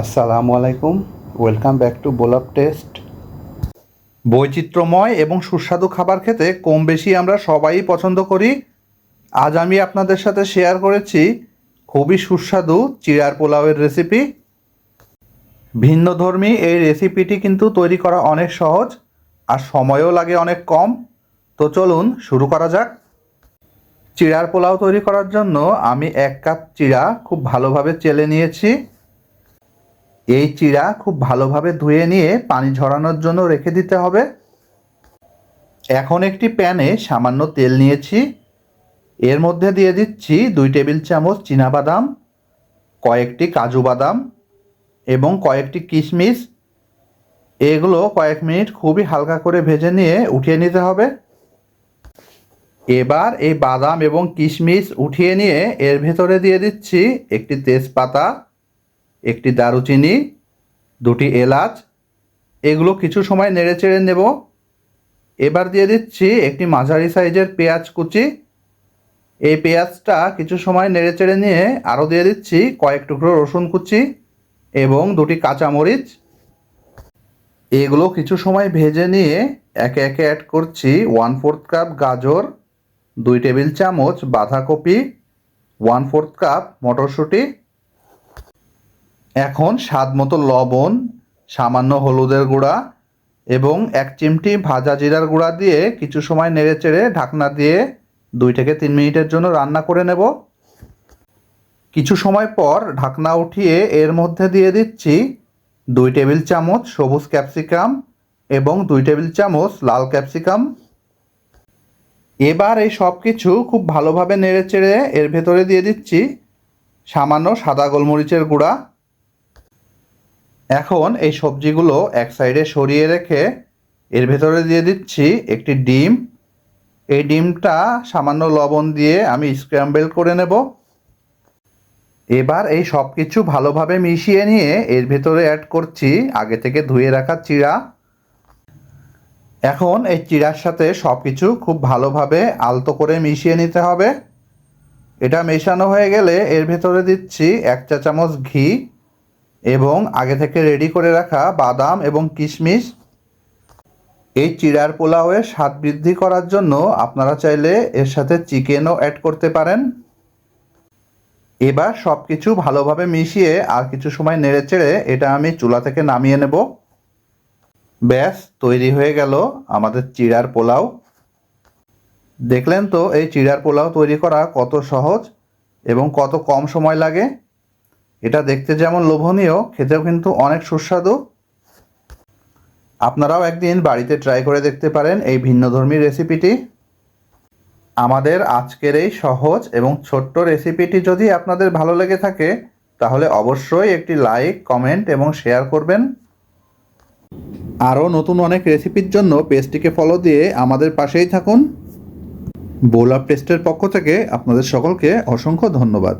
আসসালামু আলাইকুম। Welcome back to বোলাপ টেস্ট বৈচিত্র্যময় এবং সুস্বাদু খাবার খেতে কম বেশি আমরা সবাই পছন্দ করি। আজ আমি আপনাদের সাথে শেয়ার করেছি খুবই সুস্বাদু চিড়ার পোলাওয়ের রেসিপি ভিন্নধর্মী এই রেসিপিটি কিন্তু তৈরি করা অনেক সহজ আর সময়ও লাগে অনেক কম। তো চলুন শুরু করা যাক। চিড়ার পোলাও তৈরি করার জন্য আমি এক কাপ চিড়া খুব ভালোভাবে চেলে নিয়েছি। এই চিড়া খুব ভালোভাবে ধুয়ে নিয়ে পানি ঝরানোর জন্য রেখে দিতে হবে। এখন একটি প্যানে সামান্য তেল নিয়েছি। এর মধ্যে দিয়ে দিচ্ছি দুই টেবিল চামচ বাদাম কয়েকটি কাজু বাদাম এবং কয়েকটি কিশমিশ। এগুলো কয়েক মিনিট খুবই হালকা করে ভেজে নিয়ে উঠিয়ে নিতে হবে। এবার এই বাদাম এবং কিশমিশ উঠিয়ে নিয়ে এর ভেতরে দিয়ে দিচ্ছি একটি তেজপাতা একটি দারুচিনি, দুটি এলাচ, এগুলো কিছু সময় নেড়ে চেড়ে নেব। এবার দিয়ে দিচ্ছি একটি মাঝারি সাইজের পেঁয়াজ কুচি। এই পেঁয়াজটা কিছু সময় নেড়ে চেড়ে নিয়ে আরও দিয়ে দিচ্ছি কয়েক টুকরো রসুন কুচি এবং দুটি কাঁচামরিচ। এগুলো কিছু সময় ভেজে নিয়ে একে একে অ্যাড করছি ওয়ান ফোর্থ কাপ গাজর, দুই টেবিল চামচ বাঁধাকপি ওয়ান ফোর্থ কাপ মটরশুঁটি এখন স্বাদ মতো লবণ, সামান্য হলুদের গুঁড়া এবং এক চিমটি ভাজা জিরার গুঁড়া দিয়ে কিছু সময় নেড়ে চেড়ে ঢাকনা দিয়ে দুই থেকে তিন মিনিটের জন্য রান্না করে নেব। কিছু সময় পর ঢাকনা উঠিয়ে এর মধ্যে দিয়ে দিচ্ছি দুই টেবিল চামচ সবুজ ক্যাপসিকাম এবং দুই টেবিল চামচ লাল ক্যাপসিকাম। এবার এই সব কিছু খুব ভালোভাবে নেড়ে চেড়ে এর ভেতরে দিয়ে দিচ্ছি সামান্য সাদা গোলমরিচের গুঁড়া। এখন এই সবজিগুলো এক সাইডে সরিয়ে রেখে এর ভেতরে দিয়ে দিচ্ছি একটি ডিম। এই ডিমটা সামান্য লবণ দিয়ে আমি স্ক্র্যাম্বেল করে নেব। এবার এই সব কিছু ভালোভাবে মিশিয়ে নিয়ে এর ভেতরে অ্যাড করছি আগে থেকে ধুয়ে রাখা চিড়া। এখন এই চিড়ার সাথে সব কিছু খুব ভালোভাবে আলতো করে মিশিয়ে নিতে হবে। এটা মেশানো হয়ে গেলে এর ভেতরে দিচ্ছি এক চা চামচ ঘি। এবং আগে থেকে রেডি করে রাখা বাদাম এবং কিশমিশ এই চিড়ার পোলাওয়ের স্বাদ বৃদ্ধি করার জন্য আপনারা চাইলে এর সাথে চিকেনও অ্যাড করতে পারেন। এবার সব কিছু ভালোভাবে মিশিয়ে আর কিছু সময় নেড়ে চেড়ে এটা আমি চুলা থেকে নামিয়ে নেব। ব্যাস, তৈরি হয়ে গেল আমাদের চিড়ার পোলাও। দেখলেন তো এই চিড়ার পোলাও তৈরি করা কত সহজ এবং কত কম সময় লাগে? এটা দেখতে যেমন লোভনীয়, খেতেও কিন্তু অনেক সুস্বাদু। আপনারাও একদিন বাড়িতে ট্রাই করে দেখতে পারেন এই ভিন্নধর্মী রেসিপিটি আমাদের আজকের এই সহজ এবং ছোট্ট রেসিপিটি যদি আপনাদের ভালো লেগে থাকে, তাহলে অবশ্যই একটি লাইক কমেন্ট এবং শেয়ার করবেন। আরও নতুন অনেক রেসিপির জন্য পেজটিকে ফলো দিয়ে আমাদের পাশেই থাকুন। বোলাপ টেস্টের পক্ষ থেকে আপনাদের সকলকে অসংখ্য ধন্যবাদ।